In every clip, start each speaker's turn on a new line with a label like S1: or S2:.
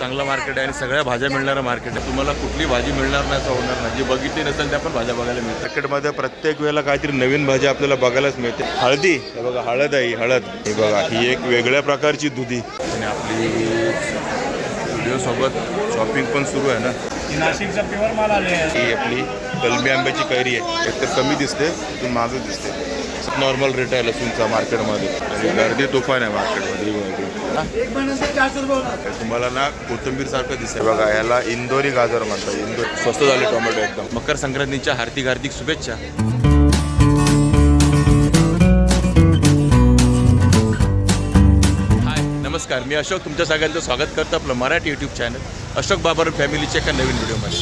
S1: चांगलं मार्केट आहे आणि सगळ्या भाज्या मिळणारं मार्केट आहे. तुम्हाला कुठली भाजी मिळणार नाही असं होणार नाही. जी बघितली नसेल त्या पण भाज्या बघायला मिळतात. मार्केटमध्ये प्रत्येक वेळेला काहीतरी नवीन भाजी आपल्याला बघायलाच मिळते. हळदी. हे बघा हळद आहे हळद. हे बघा ही एक वेगळ्या प्रकारची दुधी. आणि आपली व्हिडिओसोबत शॉपिंग पण सुरू आहे ना?
S2: नाशिकचा प्युअर माल आले
S1: ही आपली कलमी आंब्याची कैरी आहे. एक तर कमी दिसते तिथून मागच दिसते. नॉर्मल रेट आहे लसूणचा मार्केटमध्ये आणि गर्दी तुफान आहे मार्केटमध्ये तुम्हाला ना कोथिंबीर सारखं दिसते बघा याला इंदोरी गाजर म्हणतात. इंदोर. स्वस्त झाले टोमॅटो एकदम. मकर संक्रांतीच्या हार्दिक हार्दिक शुभेच्छा. हाय नमस्कार. मी अशोक तुमच्या सगळ्यांचं स्वागत करतो आपलं मराठी यूट्यूब चॅनल अशोक बाबर फॅमिलीच्या एका नवीन व्हिडिओमध्ये.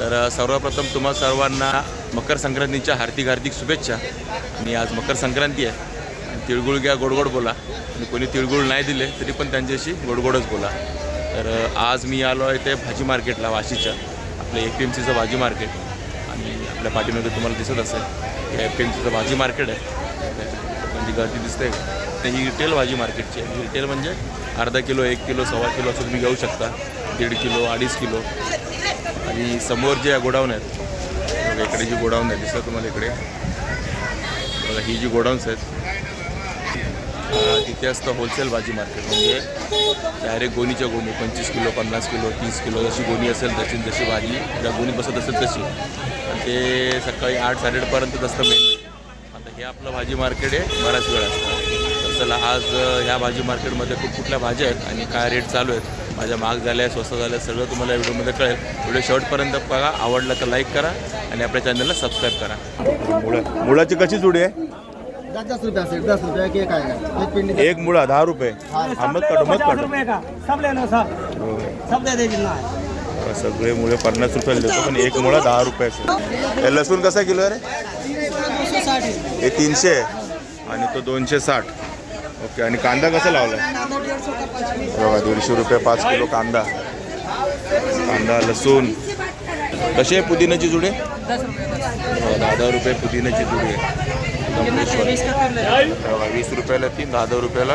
S1: तर सर्वप्रथम तुम्हा सर्वांना मकर संक्रांतीच्या हार्दिक हार्दिक शुभेच्छा. आणि आज मकर संक्रांती आहे. तिळगुळ घ्या गोडगोड बोला. आणि कोणी तिळगुळ नाही दिले तरी पण त्यांच्याशी गोडगोडच बोला. तर आज मी आलो आहे ते भाजी मार्केटला वाशीच्या आपलं ए पी एम सीचं भाजी मार्केट. आणि आपल्या पाठीमध्ये तुम्हाला दिसत असेल हे ए पी एम सीचं भाजी मार्केट आहे. म्हणजे गर्दी दिसते ते ही रिटेल भाजी मार्केटची आहे. रिटेल म्हणजे अर्धा किलो एक किलो सव्वा किलो असं तुम्ही घेऊ शकता. दीड किलो अडीच किलो. आणि समोर जे गोडाऊन आहेत इकडे जी गोडाऊन आहे दिसतं तुम्हाला इकडे. बघा ही जी गोडाऊन्स आहेत तिथे असतं होलसेल भाजी मार्केट म्हणजे डायरेक्ट गोणीच्या गोणी पंचवीस किलो पन्नास किलो तीस किलो जशी गोणी असेल तशी जशी भाजी ज्या गोणी बसत असेल तशी. आणि ते सकाळी आठ साडेआठपर्यंतच असतं मेन आता हे आपलं भाजी मार्केट आहे बराच वेळ असतं. तर चला आज ह्या भाजी मार्केटमध्ये खूप कुठल्या भाज्या आहेत आणि काय रेट चालू आहेत माझ्या महाग झाल्या स्वस्त झाल्या सगळं तुम्हाला व्हिडिओमध्ये कळेल. व्हिडिओ शॉर्टपर्यंत बघा आवडला तर लाईक करा आणि आपल्या चॅनलला सबस्क्राईब करा. मुळा मुळाची कशी जुडी आहे?
S3: दस दस रुपया से दस रुपया की एक आएगा एक पिंडी
S1: एक मुळा दहा रुपये. हा मत काढू मत काढू.
S2: रुपये का? सब ले लो सब सब दे दे जितना है
S1: सगळे मुळे पन्नास रुपयाला देतो पण एक मुळा दहा रुपयाचं हे लसूण कसा किलो आहे रे? हे तीनशे आहे. आणि तो दोनशे साठ. ओके आणि कांदा कसा लावला बघा दीडशे रुपये पाच किलो कांदा. कांदा लसूण. कशी आहे पुदिन्याची जुडी? बघा, दहा दहा रुपये पुदिन्याची जुडी आहे. वीस रुपयाला तीन दहा दहा रुपयाला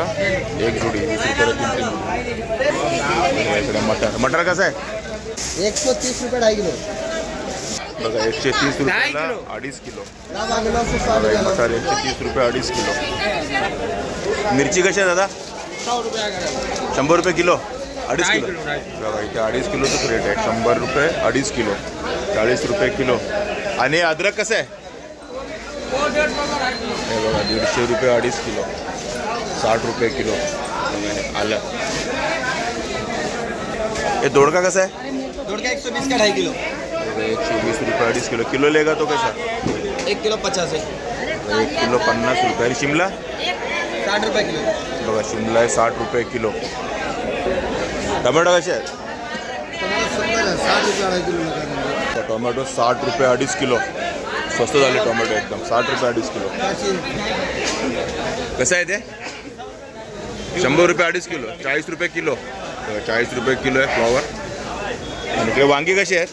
S1: एक जुडी. वीस रुपयाला तीन तीन इकडे मटर. मटर कसं आहे?
S3: एक सौ तीस रुपये ढाई किलो.
S1: बघा एकशे तीस रुपयाला अडीच किलो. मटार एकशे तीस रुपये अडीच किलो. मिरची कशी आहे दादा? शंभर रुपये किलो? अडीच किलो. बघा इथे अडीच किलोचंच रेट आहे. शंभर रुपये अडीच किलो. चाळीस रुपये किलो. आणि अद्रक कसं आहे? हे बघा दीडशे रुपये अडीच किलो. साठ रुपये किलो. हे आलं. हे दोडका कसा आहे?
S3: दोड़ का एक सौ बीस का ढाई किलो?
S1: एकशे वीस रुपये अडीच किलो. किलो लेगा तो कैसा?
S3: एक किलो पचास है
S1: एक किलो पन्नास रुपये. आणि शिमला?
S3: साठ रुपये किलो.
S1: बघा शिमला आहे साठ रुपये किलो. टमाटो कसे आहेत?
S3: है
S1: टोमॅटो साठ रुपये अडीच किलो. स्वस्त झाले टोमॅटो एकदम. साठ रुपये अडीच किलो. कसं आहे ते? शंभर रुपये अडीच किलो. चाळीस रुपये किलो. चाळीस रुपये किलो आहे फ्लॉवर आणि इकडे वांगी कशी आहेत?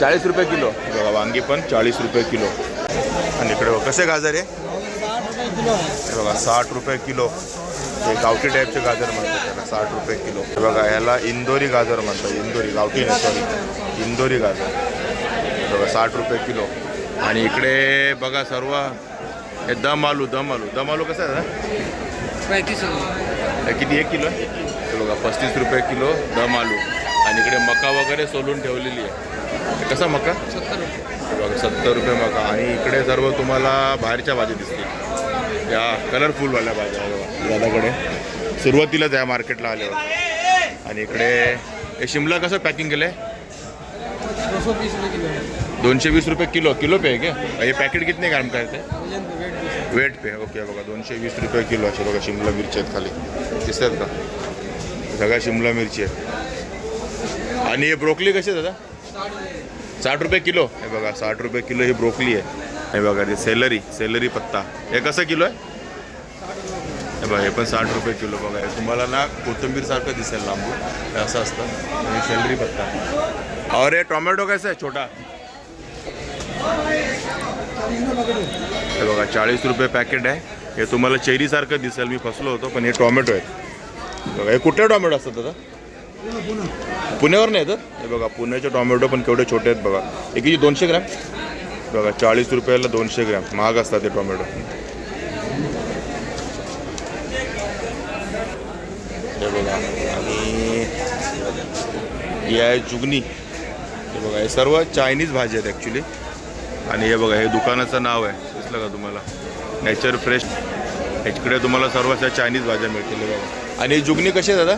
S1: चाळीस रुपये किलो. बघा वांगी पण चाळीस रुपये किलो. आणि इकडे बघा, कसे गाजर आहे? बघा साठ रुपये किलो. हे गावठी टाईपचे गाजर म्हणतात त्याला साठ रुपये किलो. बघा ह्याला इंदोरी गाजर म्हणतात. इंदोरी गावठी नाही सॉरी इंदोरी गाजर. बघा साठ रुपये किलो. आणि इकडे बघा सर्व. हे दम आलू दम आलू. दम आलू कसं आहे?
S3: पैंतीस
S1: हे किती एक किलो आहे? बघा पस्तीस रुपये किलो दम आलू. आणि इकडे मका वगैरे सोलून ठेवलेली आहे. कसा मका?
S3: सत्तर
S1: हे बघा सत्तर रुपये मका. आणि इकडे सर्व तुम्हाला बाहेरच्या भाज्या दिसतील. या कलरफुलवाल्या भाज्या दादाकडे. सुरुवातीलाच या मार्केटला आल्यावर. आणि इकडे हे शिमला कसं पॅकिंग केलं आहे दोनशे वीस रुपये किलो किलो पे आहे क्या? हे पॅकेट कितने ग्राम का आहे ते
S3: पे वेट पे
S1: वेट ओके बघा दोनशे वीस रुपये किलो असे बघा शिमला मिरची आहेत खाली. दिसतात का? सगळ्या शिमला मिरची आहेत. आणि हे ब्रोकली कशी दादा? साठ रुपये किलो. हे बघा साठ रुपये किलो ही ब्रोकली आहे. हे बघा ते सेलरी सेलरी पत्ता. हे कसं किलो आहे? हे बघा हे पण साठ रुपये किलो बघा. तुम्हाला ना कोथिंबीर सारखं दिसेल लांबून. हे असं असतं. आणि सेलरी पत्ता. और ये टोमॅटो कसं आहे छोटा। हे बघा चाळीस रुपये पॅकेट आहे. हे तुम्हाला चेरीसारखं दिसेल. मी फसलो होतो पण हे टोमॅटो आहे बघा हे कुठे टोमॅटो असतात दादा? पुण्यावर नाही तर हे बघा पुण्याचे टोमॅटो पण केवढे छोटे आहेत बघा. एक किती दोनशे ग्रॅम. बघा चाळीस रुपयाला दोनशे ग्रॅम. महाग असतात ते टोमॅटो. हे बघा आणि ही आहे जुगनी. हे बघा हे सर्व चायनीज भाजी आहेत ॲक्च्युली आणि हे बघा हे दुकानाचं नाव आहे. दिसलं का तुम्हाला? नेचर फ्रेश इकडे तुम्हाला सर्व अशा चायनीज भाज्या मिळतील बघा. आणि जुगनी कशी आहे दादा?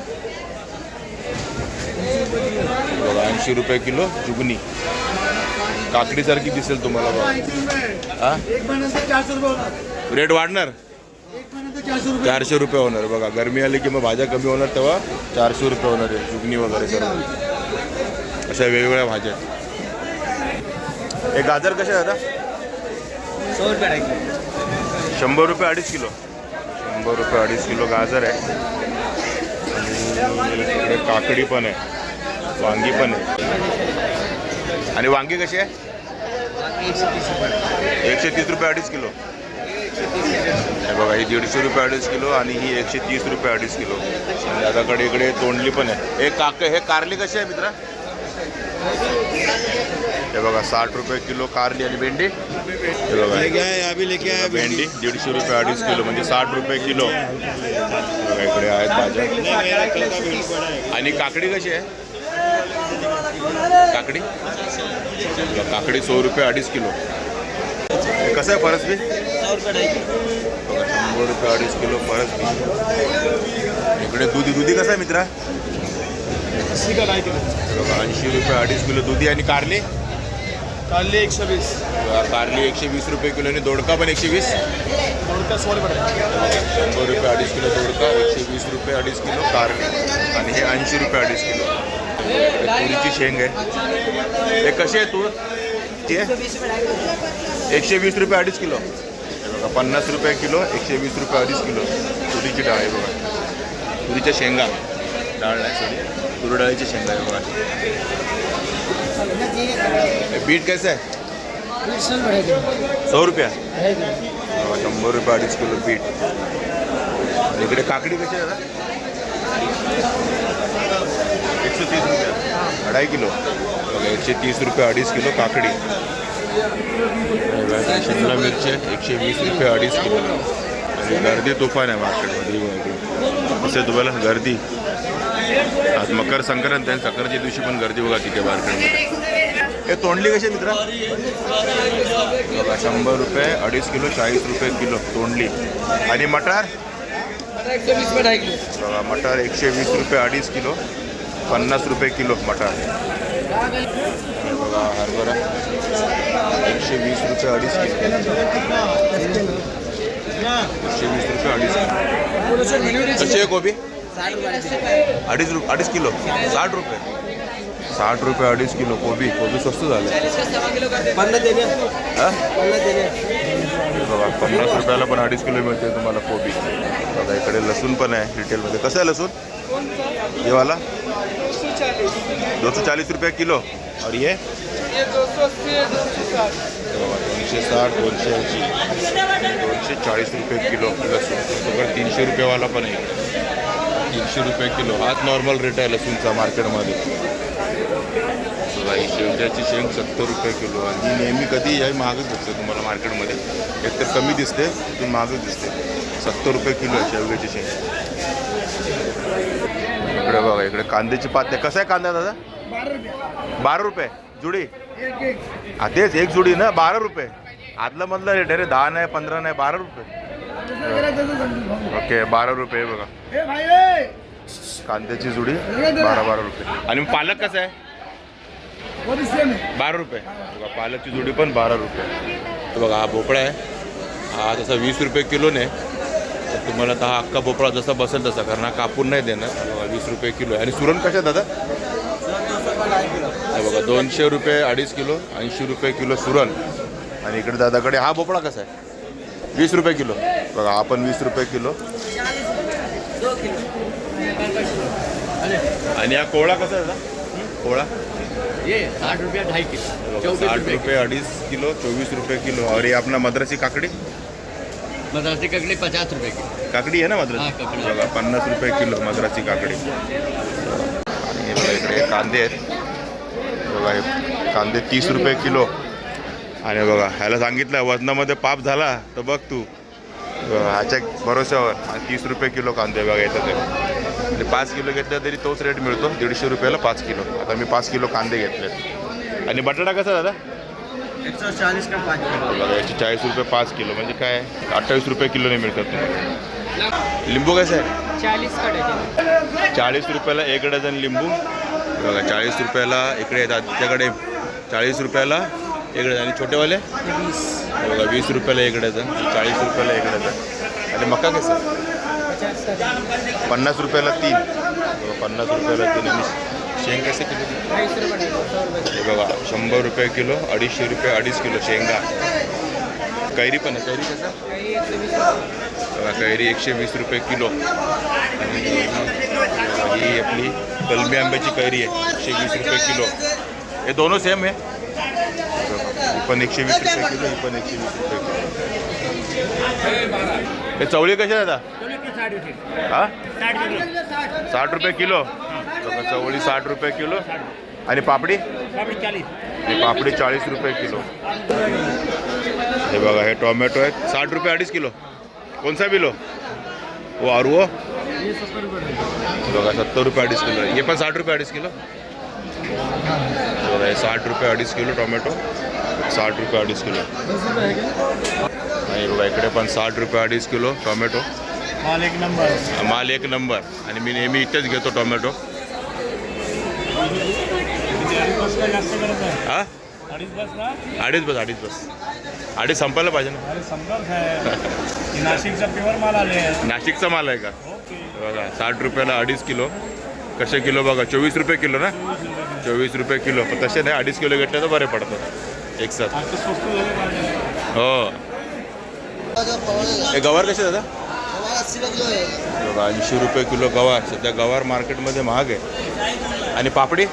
S1: बघा ऐंशी रुपये किलो जुगनी. काकडीसारखी दिसेल तुम्हाला बघा. हां? रेट वाढणार?
S3: चारशे रुपये
S1: चारशे रुपये होणार. बघा गरमी आली की मग भाज्या कमी होणार तेव्हा चारशे रुपये होणार आहे जुगनी वगैरे सर्व. अशा वेगवेगळ्या भाज्या आहेत. हे गाजर कसे आहे दादा शंभर रुपये अडीच किलो. शंभर रुपये अडीच किलो गाजर आहे. आणि इकडे काकडी पण आहे. वांगी पण आहे. आणि वांगी कशी आहे?
S2: एकशे तीस रुपये
S1: अडीच किलो. हे बघा ही दीडशे रुपये अडीच किलो आणि ही एकशे तीस रुपये अडीच किलो. आणि दादाकडे इकडे तोंडली पण आहे. हे काक हे कारली कशी आहे मित्रा? हे बघा साठ रुपये किलो कारली आणि भेंडी. हे बघा. भेंडी. दीडशे रुपये अडीच किलो म्हणजे साठ रुपये किलो. बघा इकडे आहेत भाज्या आणि काकडी कशी आहे? काकडी? काकडी सौ रुपये अडीच किलो. कसं आहे फरसबी शंभर रुपये अडीच किलो फरसबी इकडे दुधी दुधी कसं आहे मित्रा? बघा ऐंशी रुपये अडीच किलो दुधी आणि कारली.
S3: काले एक सौ बीस
S1: बघा, कारली एकशे वीस रुपये किलो आणि दोडका पण एकशे वीस.
S3: उनका सौ रुपये
S1: शंभर रुपये अडीच किलो दोडका एकशे वीस रुपये अडीच किलो कारली. आणि हे ऐंशी रुपये अडीच किलो. तुरीची शेंग आहे. हे कशी आहे तूर? ती एकशे वीस रुपये अडीच किलो. बघा पन्नास रुपये किलो एकशे वीस रुपये अडीच किलो. तुरीची डाळ आहे बघा. तुरीच्या शेंगा. डाळ नाही सॉरी तुरडाळीची शेंगा आहे. बघा बीट कसं आहे
S2: सौ रुपया.
S1: शंभर रुपये अडीच किलो बीट. इकडे काकडी कशी आहे दादा? एकशे तीस रुपये. अढाई किलो. एकशे तीस रुपये अडीच किलो काकडी. शिमला मिरची आहे, एकशे वीस रुपये अडीच किलो. आणि गर्दी तुफान आहे मार्केटमध्ये. असे तुम्हाला गर्दी. आज मकर संक्रांत आहे संक्रांतीच्या दिवशी पण गर्दी बघा तिथे मार्केटमध्ये हे तोंडली कशी मित्रा? बघा शंभर रुपये अडीच किलो चाळीस रुपये किलो तोंडली. आणि मटार? बघा मटार एकशे वीस रुपये अडीच किलो पन्नास रुपये किलो मटार. बघा हरभरा. एकशे वीस रुपये अडीच किलो. एकशे वीस रुपये अडीच किलो. कशी आहे कोबी
S2: साठ रुपये
S1: अडीच किलो. साठ रुपये? साठ रुपये अडीच किलो कोबी. कोबी स्वस्त झालं. हाँ? बघा पन्नास रुपयाला पण अडीच किलो मिळते तुम्हाला कोबी. बघा इकडे लसूण पण आहे रिटेलमध्ये कसं आहे लसूण? ये वाला दो सौ चालीस रुपये किलो. और ये? हे दोनशे साठ दोनशे ऐंशी. दोनशे चाळीस रुपये किलो लसूण. सगळं तीनशे रुपयेवाला पण आहे. तीनशे रुपये किलो. हाच नॉर्मल रेट आहे लसूणचा मार्केटमध्ये ही शेवग्याची शेंग सत्तर रुपये किलो. आणि ही नेहमी कधी याही महागच दिसते तुम्हाला मार्केटमध्ये एक तर कमी दिसते ती महागच दिसते. सत्तर रुपये किलो आहे शेवग्याची शेंग. इकडे बघा इकडे कांद्याची पात. आहे कसं आहे कांदा दादा? बारा रुपये. जुडी? हा तेच एक जुडी ना? बारा रुपये. आदला मधलं रेट आहे. रे दहा नाही पंधरा नाही बारा रुपये. ओके बारा रुपये बघा. कांद्याची जुडी बारा बारा रुपये. आणि पालक कसं आहे? बारा रुपये. बघा पालकची जुडी पण बारा रुपये. तर बघा हा भोपळा आहे. हा जसा वीस रुपये किलोने तर तुम्हाला तर हा अख्खा भोपळा जसा बसेल तसा कारण हा कापून नाही देणार. बघा वीस रुपये किलो आहे. आणि सुरण कशा आहे दादा? हे बघा दोनशे रुपये अडीच किलो ऐंशी रुपये किलो सुरण. आणि इकडे दादाकडे हा भोपळा कसा आहे? वीस रुपये किलो. बघा हा पण वीस रुपये किलो. आणि हा कोवळा कसा आहे दादा? कोवळा?
S2: ये साठ रुपया ढाई किलो.
S1: साठ रुपये अडीच किलो चोवीस रुपये किलो. और ये अपना मद्रासी काकड़ी?
S4: मद्रासी ककड़ी पचास रुपए की
S1: काकडी आहे ना
S4: काकडी.
S1: बघा पन्नास रुपये किलो मद्राची काकडी. आणि इकडे कांदे आहेत. बघा हे कांदे तीस रुपये किलो. आणि बघा ह्याला सांगितलं वजनामध्ये पाप झाला तर बघ तू. बघा, ह्याच्या भरोश्यावर. आणि तीस रुपये किलो कांदे बघा येतात ते. म्हणजे पाच किलो घेतलं तरी तोच रेट मिळतो दीडशे रुपयाला पाच किलो. आता मी पाच किलो कांदे घेतले. आणि बटाटा कसा दादा?
S2: एक सौ चालीस का पाँच
S1: बघा याचे चाळीस रुपये पाच किलो. म्हणजे काय? अठ्ठावीस रुपये किलोने मिळतात ते. लिंबू कसं आहे
S2: चालीस का डजन
S1: चाळीस रुपयाला एक डझन लिंबू. बघा चाळीस रुपयाला इकडे येतात त्याच्याकडे चाळीस रुपयाला इकडे आणि छोटेवाले? बघा वीस रुपयाला एक चाळीस रुपयाला एक आणि मका कसं पन्नास रुपयाला तीन. बघा, पन्नास रुपयाला तीन. आणि शेंग कसे किलो बघा शंभर रुपये किलो अडीचशे रुपये अडीच किलो शेंगा. कैरी पण आहे. कैरी कसं? बघा कैरी एकशे वीस रुपये किलो. आणि ही आपली कलमी आंब्याची कैरी आहे. एकशे वीस रुपये किलो. हे दोनों सेम आहे? पण एकशे वीस रुपये किलो ही पण एकशे वीस रुपये किलो. हे चवळी कशी आहे दादा? हा? साठ रुपये किलो. चवळी साठ रुपये किलो. आणि पापडी? ही पापडी चाळीस रुपये किलो. हे बघा हे टोमॅटो आहेत. साठ रुपये अडीच किलो. कोणसा बिलो? ओ और बघा सत्तर रुपये अडीच किलो. आहे. हे पण साठ रुपये अडीच किलो. बघा हे साठ रुपये अडीच किलो टोमॅटो. साठ रुपये अडीच किलो. आणि बघा इकडे पण साठ रुपये अडीच किलो टोमॅटो.
S2: माल एक नंबर.
S1: माल एक नंबर. आणि मी नेहमी इथेच घेतो टोमॅटो. हा?
S2: अडीच बस ना
S1: अडीच बस. अडीच संपायला पाहिजे ना.
S2: नाशिकचा प्युअर माल आले.
S1: नाशिकचा माल आहे का? बघा साठ रुपयाला अडीच किलो. कसे किलो बघा? चोवीस रुपये किलो ना? चोवीस रुपये किलो. पण तसे नाही अडीच किलो घेतले तर बरे पडतात. एक साथ
S2: आता स्वस्त झाले पाहिजे
S1: हो. हे गवार कसे दादा? ऐंशी रुपये किलो गवार. सध्या गवार मार्केटमध्ये महाग आहे. आणि पापडी?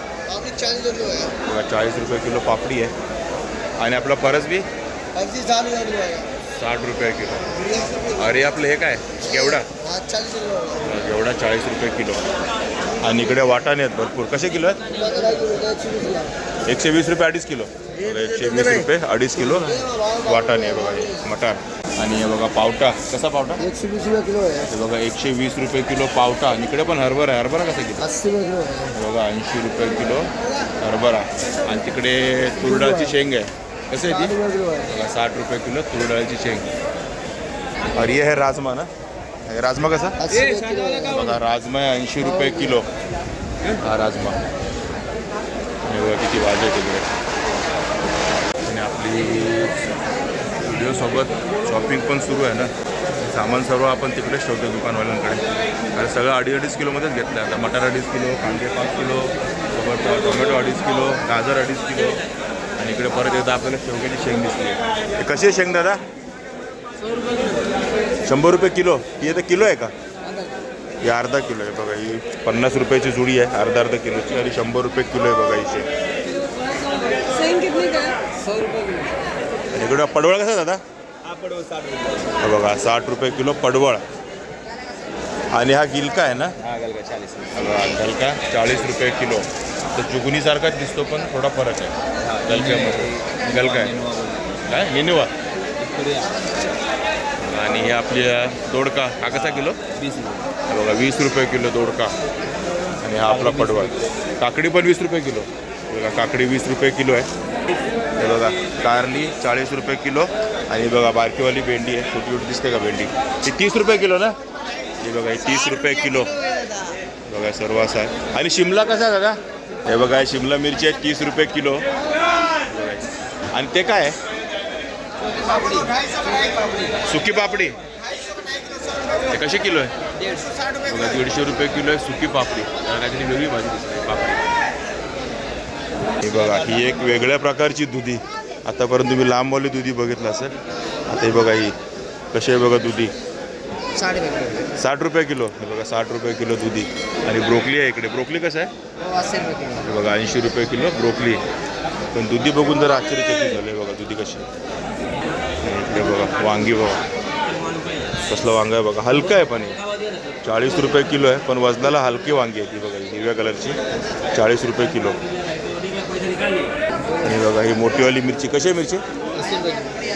S3: है
S1: बघा चाळीस रुपये किलो पापडी आहे. आणि आपला परस बी?
S3: पच्चीस साठ है
S1: रुपये किलो. अरे आपलं हे काय? केवढा
S3: चालीस का किलो है
S1: एवढा चाळीस रुपये किलो. आणि इकडे वाटाणे आहेत भरपूर. कसे किलो आहेत। एकशे वीस रुपये अडीच किलो. एकशे वीस रुपये अडीच किलो वाटाणे आहे बघा हे मटार आणि हे बघा पावटा. कसा पावटा?
S3: एक सौ बीस रुपया किलो है
S1: हे बघा एकशे वीस रुपये किलो पावटा. आणि इकडे पण हरभरा आहे. हरभरा कसा किलो?
S3: अस्सी का किलो है
S1: हे बघा ऐंशी रुपये किलो हरभरा. आणि तिकडे तुरडाळची शेंग आहे. कसं आहे ती?
S3: रुपया किलो
S1: बघा साठ रुपये किलो तुरडाळची शेंग. ये है राजमा ना? हे राजमा कसा? बघा राजमा आहे ऐंशी रुपये किलो. हा राजमा. हे बघा किती वाज आहे तिकडे. आणि व्हिडिओसोबत शॉपिंग पण सुरू आहे ना. सामान सर्व आपण तिकडेच ठेवतो दुकानवाल्यांकडे. कारण सगळं अडीच अडीच किलोमध्येच घेतलं आता. मटार अडीच किलो कांदे पाच किलो सोबत टोमॅटो अडीच किलो गाजर अडीच किलो. आणि इकडे परत एकदा आपल्याला शेवग्याची शेंग दिसली कशी आहे शेंग दादा? शंभर रुपये किलो. ही आता किलो आहे का? ही अर्धा किलो आहे बघा. ही पन्नास रुपयाची जुडी आहे. अर्धा अर्धा किलोची आणि शंभर रुपये किलो आहे बघा ही शेंग. आणि इकडं पडवळ कसा दादा? हा बघा साठ रुपये किलो पडवळ. आणि हा गिलका आहे ना? हा गलका चाळीस रुपये. किलो. तर जुगनीसारखाच दिसतो पण थोडा फरक आहे. गलक्यामध्ये. गलका आहे. काय? निनिवा. आणि हे आपली दोडका. हा कसा किलो? हा बघा वीस रुपये किलो दोडका. आणि हा आपला पडवळ. काकडी पण वीस रुपये किलो. बघा काकडी वीस रुपये किलो आहे. हे बघा कारली चाळीस रुपये किलो. आणि बघा बारकीवाली भेंडी आहे. छोटी छोटी दिसते का भेंडी? ही तीस रुपये किलो ना? हे बघा ही तीस रुपये किलो. बघा सर्व असं आहे. आणि शिमला कसा आहे दादा? हे बघा शिमला मिरची आहे तीस रुपये किलो. बघा. आणि ते काय आहे? सुकी पापडी. ते कशी किलो आहे? बघा दीडशे रुपये किलो आहे सुकी पापडी. काहीतरी वेगळी भाजी दिसते पापडी. हे बघा ही एक वेगळ्या प्रकारची दुधी. आतापर्यंत तुम्ही लांबवाली दुधी बघितलं असेल. आता हे बघा ही कशी आहे बघा दुधी?
S3: साठ रुपये किलो.
S1: हे बघा साठ रुपये किलो दुधी. आणि ब्रोकली आहे इकडे. ब्रोकली कसं आहे? हे बघा ऐंशी रुपये किलो ब्रोकली. पण दुधी बघून जरा आश्चर्यचकित झालं बघा दुधी कशी इकडे बघा वांगी बघा. कसलं वांग आहे बघा हलकं आहे पण हे. चाळीस रुपये किलो आहे पण वजनाला हलकी वांगी आहे ती बघा हिरव्या कलरची. चाळीस रुपये किलो. आणि बघा ही मोठीवाली मिरची कशी आहे मिरची?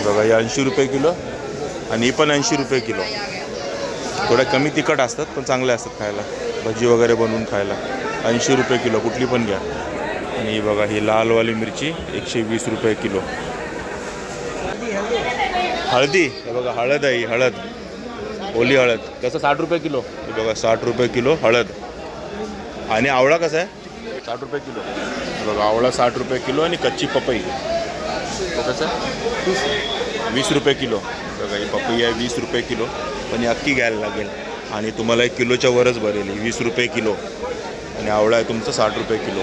S1: बघा ही ऐंशी रुपये किलो आणि ही पण ऐंशी रुपये किलो. थोड्या कमी तिखट असतात पण चांगल्या असतात खायला. भजी वगैरे बनवून खायला. ऐंशी रुपये किलो कुठली पण घ्या. आणि ही बघा ही लालवाली मिरची एकशे वीस रुपये किलो. हळदी? हे बघा हळद आहे हळद. ओली हळद. कसं साठ रुपये किलो? हे बघा साठ रुपये किलो हळद. आणि आवळा कसा आहे? साठ रुपये किलो. बघा आवळा साठ रुपये किलो आणि कच्ची पपई. कसं? वीस रुपये किलो. बघा ही पपई आहे वीस रुपये किलो. पण ही अख्खी घ्यायला लागेल. आणि तुम्हाला एक किलोच्या वरच भरेल ही वीस रुपये किलो. आणि आवळा आहे तुमचं साठ रुपये किलो.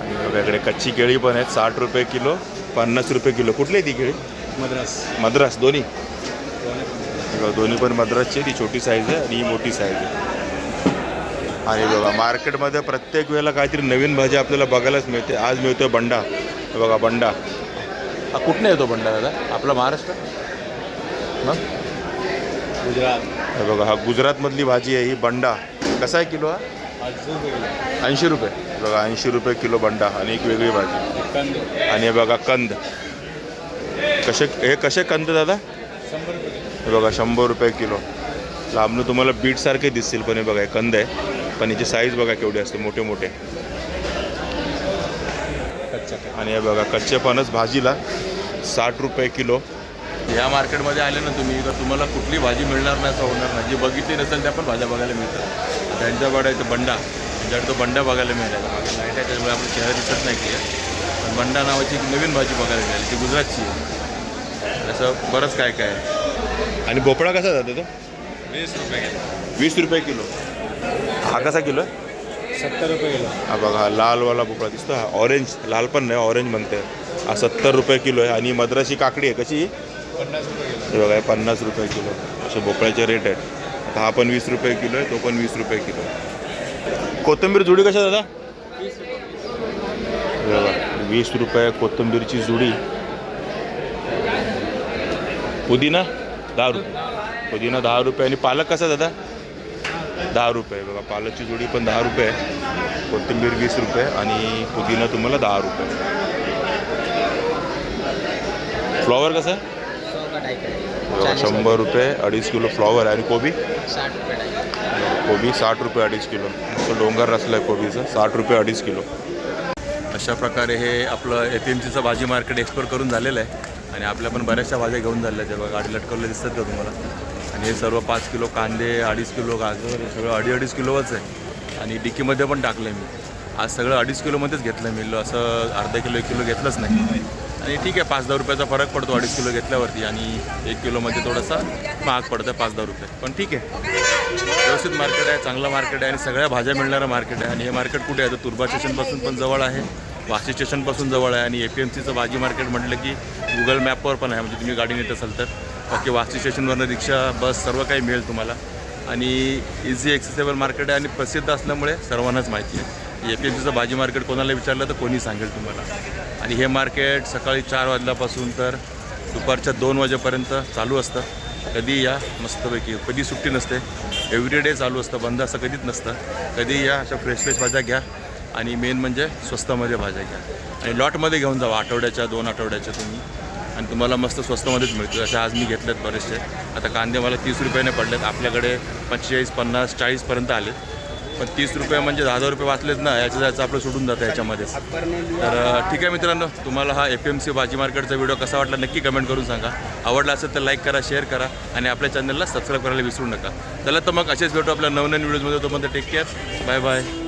S1: आणि बघा इकडे कच्ची केळी पण आहेत साठ रुपये किलो पन्नास रुपये किलो. कुठली आहे ती केळी?
S3: मद्रास.
S1: मद्रास दोन्ही? बघा, दोन्ही पण मद्रासची ती छोटी साईज आहे आणि ही मोठी साईज आहे. आणि बघा मार्केटमध्ये प्रत्येक वेळेला काहीतरी नवीन भाजी आपल्याला बघायलाच मिळते. आज मिळतोय बंडा. हे बघा बंडा. हा कुठनं येतो बंडा दादा? आपला महाराष्ट्र? मग?
S3: गुजरात.
S1: हे बघा हा गुजरातमधली भाजी आहे ही बंडा. कसा आहे किलो हा? ऐंशी रुपये. बघा ऐंशी रुपये किलो बंडा आणि एक वेगळी भाजी. आणि हे बघा कंद. कसे हे कसे कंद दादा? हे बघा शंभर रुपये किलो. लांबनं तुम्हाला बीटसारखे दिसतील पण हे बघा हे कंद आहे. पण याची साईज बघा केवढी असते मोठे मोठे. आणि हे बघा कच्चे फणस भाजीला साठ रुपये किलो. या मार्केटमध्ये आले ना तुम्ही तर तुम्हाला कुठली भाजी मिळणार नाही असं होणार नाही. जी बघितली नसेल त्या पण भाज्या बघायला मिळतात. त्यांच्याकडे आहे तो बंडा. त्यांच्याकडे तो बंडा बघायला मिळाला. मागे लाइट आहे त्याच्यामुळे आपला चेहरा दिसत नाही क्लिअर पण बंडा नावाची एक नवीन भाजी बघायला मिळाली ती गुजरातची आहे. असं बरंच काय काय आहे. आणि भोपळा कसा जातो तो?
S3: वीस रुपये
S1: वीस रुपये किलो. हा कसा किलो आहे?
S3: सत्तर रुपये किलो.
S1: हा बघा लालवाला भोपळा दिसतो हा ऑरेंज लाल पण नाही ऑरेंज म्हणते. हा सत्तर रुपये किलो आहे आणि मद्रासी काकडी आहे. कशी?
S3: पन्नास रुपये किलो.
S1: हे बघा हे पन्नास रुपये किलो. असे भोपळ्याचे रेट आहेत. आता हा पण वीस रुपये किलो आहे तो पण वीस रुपये किलो आहे. कोथिंबीर जुडी कशा दादा? हे बघा वीस रुपये कोथिंबीरची जुडी. पुदिना? दहा रुपये. पुदिना दहा रुपये. आणि पालक कसा दादा? दहा रुपये बघा पालकची जुडी पण दहा रुपये कोथिंबीर वीस रुपये आणि पुदिना तुम्हाला दहा रुपये. फ्लॉवर कसं? शंभर रुपये अडीच किलो फ्लॉवर आहे. आणि कोबी? कोबी साठ रुपये अडीच किलो. तो डोंगर रसला आहे कोबीचं. साठ रुपये अडीच किलो. अशा प्रकारे हे आपलं ए पी एम सीचं भाजी मार्केट एक्सप्लोर करून झालेलं आहे. आणि आपल्या पण बऱ्याचशा भाज्या घेऊन झाल्या आहेत. बघा गाडी लटकवले दिसतात का तुम्हाला? आणि हे सर्व पाच किलो कांदे अडीच किलो गाजर हे सगळं अडी अडीच किलोच आहे. आणि डिकीमध्ये पण टाकलं आहे मी. आज सगळं अडीच किलोमध्येच घेतलं आहे मी. असं अर्धा किलो एक किलो घेतलंच नाही. आणि ठीक आहे पाच दहा रुपयाचा फरक पडतो अडीच किलो घेतल्यावरती. आणि एक किलोमध्ये थोडासा महाग पडतं आहे पाच दहा रुपये. पण ठीक आहे. व्यवस्थित मार्केट आहे चांगलं मार्केट आहे आणि सगळ्या भाज्या मिळणारं मार्केट आहे. आणि हे मार्केट कुठे आहे? तर तुर्बा स्टेशनपासून पण जवळ आहे. वाशी स्टेशनपासून जवळ आहे. आणि ए पी एम सीचं भाजी मार्केट म्हटलं की गुगल मॅपवर पण आहे. म्हणजे तुम्ही गाडी नेत असाल तर. बाकी वाशी स्टेशनवरनं रिक्षा बस सर्व काही मिळेल तुम्हाला. आणि इझी एक्सेसेबल मार्केट आहे आणि प्रसिद्ध असल्यामुळे सर्वांनाच माहिती आहे. ए पी एम सीचं भाजी मार्केट कोणाला विचारलं तर कोणी सांगेल तुम्हाला. आणि हे मार्केट सकाळी चार वाजल्यापासून तर दुपारच्या दोन वाजेपर्यंत चालू असतं. कधी या मस्तपैकी कधी सुट्टी नसते. एव्हरीडे चालू असतं बंद असं कधीच नसतं. कधी या अशा फ्रेश फ्रेश भाज्या घ्या आणि मेन म्हणजे स्वस्तामध्ये भाज्या घ्या. आणि लॉटमध्ये घेऊन जावा आठवड्याच्या दोन आठवड्याच्या तुम्ही. आणि तुम्हाला मस्त स्वस्तमध्येच मिळतील. असे आज मी घेतलेत बरेचसे. आता कांदे मला तीस रुपयाने पडलेत. आपल्याकडे पंचेचाळीस पन्नास चाळीसपर्यंत आले पण तीस रुपये म्हणजे दहा हजार रुपये वाचलेत ना याचं जायचं आपलं सोडून जातं याच्यामध्येच तर ठीक आहे मित्रांनो तुम्हाला हा एफ एम सी भाजी मार्केटचा व्हिडिओ कसा वाटला नक्की कमेंट करून सांगा. आवडला असेल तर लाईक करा शेअर करा आणि आपल्या चॅनलला सबस्क्राईब करायला विसरू नका. चला तर मग असेच भेटू आपल्या नवनवीन व्हिडिओजमध्ये तोपर्यंत टेक केअर बाय बाय